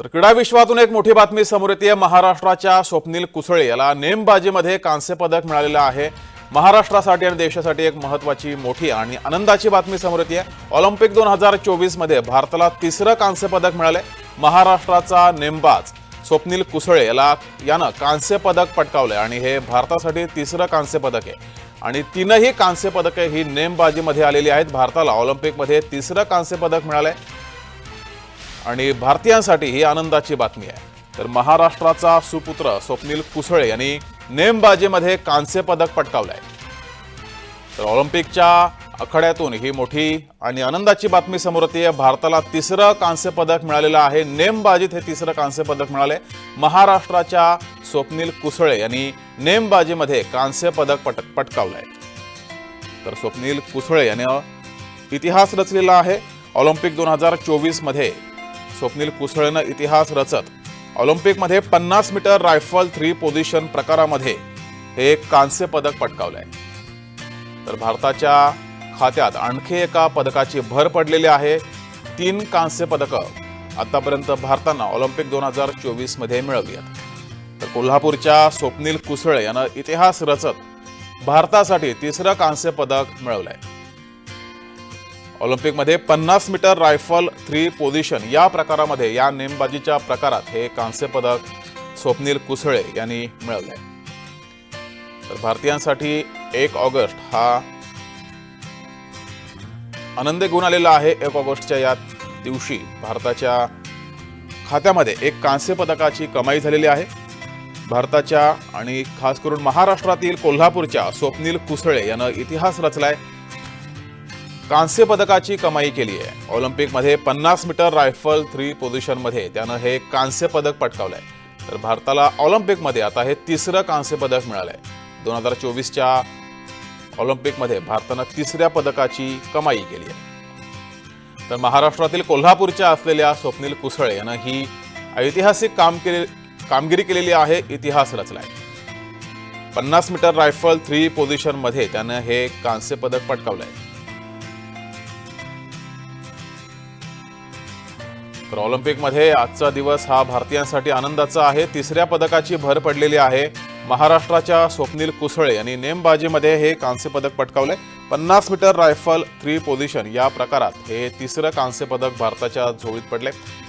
तर क्रीडा विश्वातून एक मोठी बातमी समोर येते. महाराष्ट्राच्या स्वप्नील कुसळे याला नेमबाजीमध्ये कांस्य पदक मिळालेलं आहे. महाराष्ट्रासाठी आणि देशासाठी एक महत्वाची मोठी आणि आनंदाची बातमी समोर येते. ऑलिम्पिक दोन हजार चोवीसमध्ये भारताला तिसरं कांस्य पदक मिळाले महाराष्ट्राचा नेमबाज स्वप्नील कुसळे याला यानं कांस्य पदक पटकावलंय आणि हे भारतासाठी तिसरं कांस्य पदक आहे. आणि तीनही कांस्य पदके ही नेमबाजीमध्ये आलेली आहेत. भारताला ऑलिम्पिकमध्ये तिसरं कांस्य पदक मिळालंय. आणि भारतीयांसाठी ही आनंदाची बातमी आहे. तर महाराष्ट्राचा सुपुत्र स्वप्नील कुसळे यांनी नेमबाजीमध्ये कांस्य पदक आहे तर ऑलिम्पिकच्या आखाड्यातून ही मोठी आणि आनंदाची बातमी समोर येते. भारताला तिसरं कांस्य पदक मिळालेलं आहे. नेमबाजीत हे तिसरं कांस्य पदक मिळाले महाराष्ट्राच्या स्वप्नील कुसळे यांनी नेमबाजीमध्ये कांस्य पदक पट आहे तर स्वप्नील कुसळे यांनी इतिहास रचलेला आहे. ऑलिम्पिक दोन हजार चोवीसमध्ये स्वप्नील कुसळेनं इतिहास रचत. ऑलिम्पिकमध्ये पन्नास मीटर रायफल थ्री पोझिशन प्रकारामध्ये हे एक कांस्य पदक पटकावलंय. तर भारताच्या खात्यात आणखी एका पदकाची भर पडलेली आहे. तीन कांस्य पदकं आतापर्यंत भारतानं ऑलिम्पिक दोन हजार चोवीसमध्ये मिळवली आहेत तर कोल्हापूरच्या स्वप्नील कुसळे यानं इतिहास रचत भारतासाठी तिसरं कांस्य पदक आहे ऑलिम्पिकमध्ये पन्नास मीटर रायफल थ्री पोझिशन या प्रकारामध्ये या नेमबाजीच्या प्रकारात हे कांस्य पदक स्वप्नील कुसळे यांनी मिळवले तर भारतीयांसाठी एक ऑगस्ट हा आनंद गुण आलेला आहे. एक ऑगस्टच्या या दिवशी भारताच्या खात्यामध्ये एक कांस्य पदकाची कमाई झालेली आहे. भारताच्या आणि खास करून महाराष्ट्रातील कोल्हापूरच्या स्वप्नील कुसळे यानं इतिहास रचलाय. कांस्य पदकाची कमाई केली आहे. ऑलिम्पिकमध्ये पन्नास मीटर रायफल थ्री पोझिशनमध्ये त्यानं हे कांस्य पदक पटकावलंय. तर भारताला ऑलिम्पिकमध्ये आता हे तिसरं कांस्य पदक मिळालंय. दोन हजार चोवीसच्या ऑलिम्पिकमध्ये भारतानं तिसऱ्या पदकाची कमाई केली आहे. तर महाराष्ट्रातील कोल्हापूरच्या असलेल्या स्वप्नील कुसळे यानं ही ऐतिहासिक काम केले कामगिरी केलेली आहे इतिहास रचलाय. पन्नास मीटर रायफल थ्री पोझिशनमध्ये त्यानं हे कांस्य पदक पटकावलंय. तर ऑलिम्पिकमध्ये आजचा दिवस हा भारतीयांसाठी आनंदाचा आहे. तिसऱ्या पदकाची भर पडलेली आहे महाराष्ट्राच्या स्वप्नील कुसळे यांनी नेमबाजीमध्ये हे कांस्य पदक पटकावले. पन्नास मीटर रायफल थ्री पोझिशन या प्रकारात हे तिसरं कांस्य पदक भारताच्या झोळीत पडले.